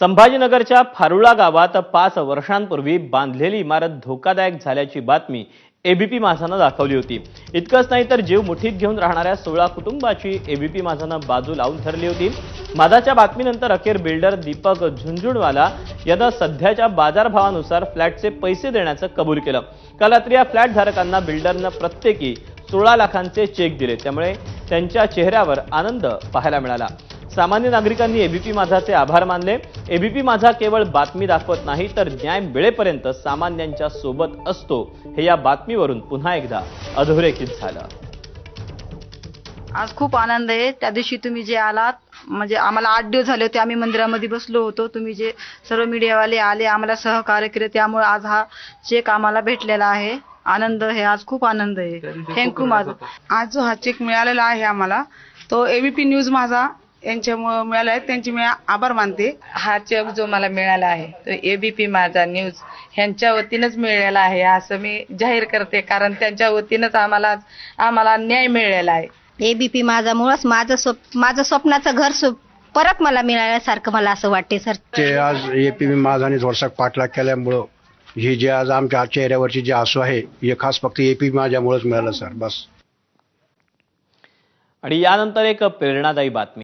संभाजीनगरच्या फारुळा गावात पाच वर्षांपूर्वी बांधलेली इमारत धोकादायक झाल्याची बातमी एबीपी माझानं दाखवली होती. इतकंच नाही तर जीव मुठीत घेऊन राहणाऱ्या सोळा कुटुंबाची एबीपी माझानं बाजू लावून ठरली होती. माझाच्या बातमीनंतर अखेर बिल्डर दीपक झुंझुणवाला यानं सध्याच्या बाजारभावानुसार फ्लॅटचे पैसे देण्याचं कबूल केलं. काल रात्री या फ्लॅट धारकांना बिल्डरनं प्रत्येकी सोळा लाखांचे चेक दिले. त्यामुळे त्यांच्या चेहऱ्यावर आनंद पाहायला मिळाला. सामान्य नागरिकांनी एबीपी माझाचे आभार मानले. एबीपी माझा केवळ बातमी दाखवत नाही तर न्याय मिळेपर्यंत सामान्यांच्या सोबत असतो. हे या बातमीवरून पुन्हा एकदा अधोरेखित झालं. आज खूप आनंद आहे. त्या दिवशी तुम्ही जे आलात म्हणजे आम्हाला आठ दिवस झाले होते आम्ही मंदिरामध्ये बसलो होतो. तुम्ही जे सर्व मीडियावाले आले आम्हाला सहकार्य केले त्यामुळे आज हा चेक आम्हाला भेटलेला आहे. आनंद आहे आज खूप आनंद आहे. थँक्यू माझं. आज जो हा चेक मिळालेला आहे आम्हाला तो एबीपी न्यूज माझा यांच्यामुळे मिळाला आहे त्यांचे मी आभार मानते. हा चेक जो मला मिळाला आहे तो एबीपी माझा न्यूज ह्यांच्या वतीनच मिळालेला आहे असं मी जाहीर करते. कारण त्यांच्या वतीनच आम्हाला आम्हाला न्याय मिळालेला आहे. एबीपी माझा मुळच माझं स्वप माझं स्वप्नाचं घर सु परत मला मिळाल्यासारखं मला असं वाटते सर. ते आज एपीबी माझाने थोडसा पाठलाग केल्यामुळं ही जे आज आमच्या चेहऱ्यावरची जी आसू आहे हे खास फक्त एपी माझ्यामुळेच मिळालं सर. बस. आणि यानंतर एक प्रेरणादायी बातमी.